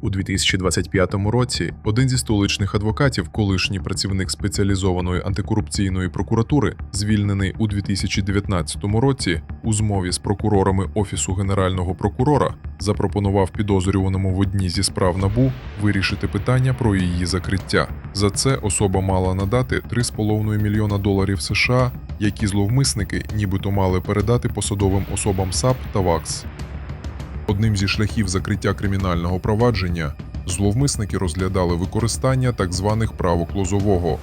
У 2025 році один зі столичних адвокатів, колишній працівник спеціалізованої антикорупційної прокуратури, звільнений у 2019 році, у змові з прокурорами Офісу Генерального прокурора, запропонував підозрюваному в одній зі справ НАБУ вирішити питання про її закриття. За це особа мала надати 3,5 мільйона доларів США, які зловмисники нібито мали передати посадовим особам САП та ВАКС. Одним зі шляхів закриття кримінального провадження зловмисники розглядали використання так званих правок лозового.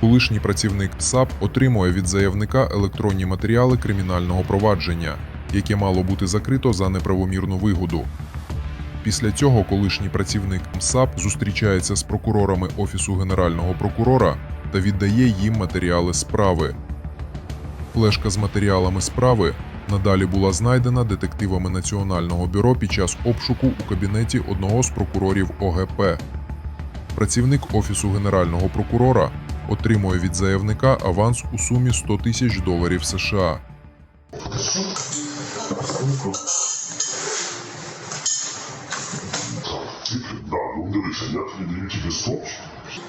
Колишній працівник САП отримує від заявника електронні матеріали кримінального провадження, яке мало бути закрито за неправомірну вигоду. Після цього колишній працівник МСАП зустрічається з прокурорами Офісу Генерального прокурора та віддає їм матеріали справи. Флешка з матеріалами справи надалі була знайдена детективами Національного бюро під час обшуку у кабінеті одного з прокурорів ОГП. Працівник Офісу Генерального прокурора отримує від заявника аванс у сумі 100 тисяч доларів США. Ну дивися, я тобі даю тільки 100,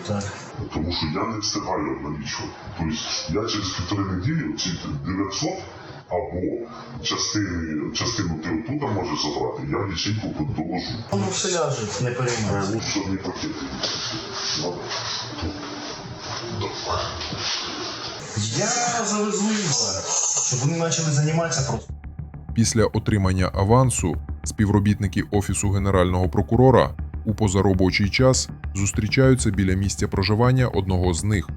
Так. тому що я не встигаю обналічувати. Тобто я через півтори неділі ці 900 або частини, частину ти отуда можеш забрати, я лічинку доложу. Воно все ляже, не переймай. Ну, що не пакет. Я завезу їх щоб вони почали займатися просто. Після отримання авансу співробітники Офісу Генерального прокурора у позаробочий час зустрічаються біля місця проживання одного з них.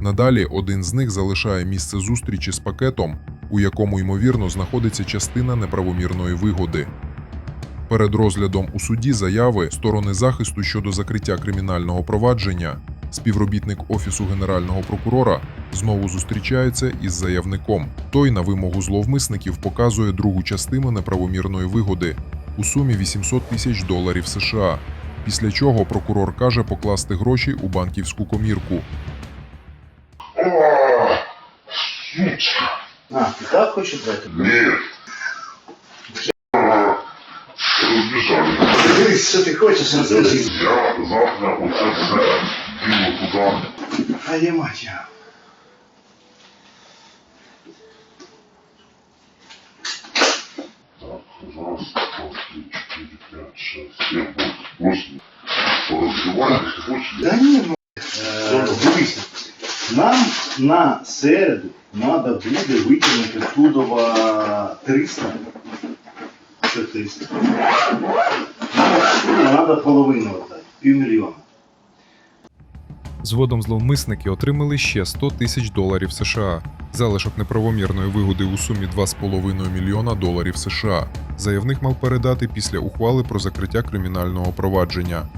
Надалі один з них залишає місце зустрічі з пакетом, у якому ймовірно знаходиться частина неправомірної вигоди. Перед розглядом у суді заяви сторони захисту щодо закриття кримінального провадження співробітник Офісу Генерального прокурора знову зустрічається із заявником. Той на вимогу зловмисників показує другу частину неправомірної вигоди у сумі 800 тисяч доларів США. Після чого прокурор каже покласти гроші у банківську комірку. О. А, ти так хочеш дати? Ні. Ага. Розбіжали. Дивись, що ти хочеш, розкажи. Я завтра оце все діло туди. А є мать я. Так, раз, два, три, чотири, п'ять, шесть, сім, восемь. Розбиваєш, хочеш? Да ні, ну. Е, Дивися. Нам на середу треба буде витягнути Тудова 300. Що 300? Треба половину віддати, півмільйона. Згодом зловмисники отримали ще 100 тисяч доларів США. Залишок неправомірної вигоди у сумі 2,5 мільйона доларів США. Заявник мав передати після ухвали про закриття кримінального провадження.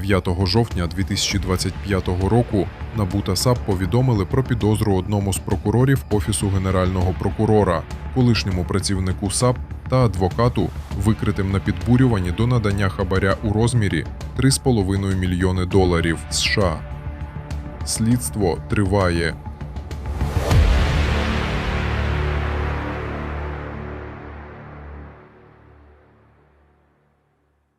9 жовтня 2025 року НАБУ та САП повідомили про підозру одному з прокурорів Офісу Генерального прокурора, колишньому працівнику САП та адвокату, викритим на підбурюванні до надання хабаря у розмірі 3,5 мільйони доларів США. Слідство триває.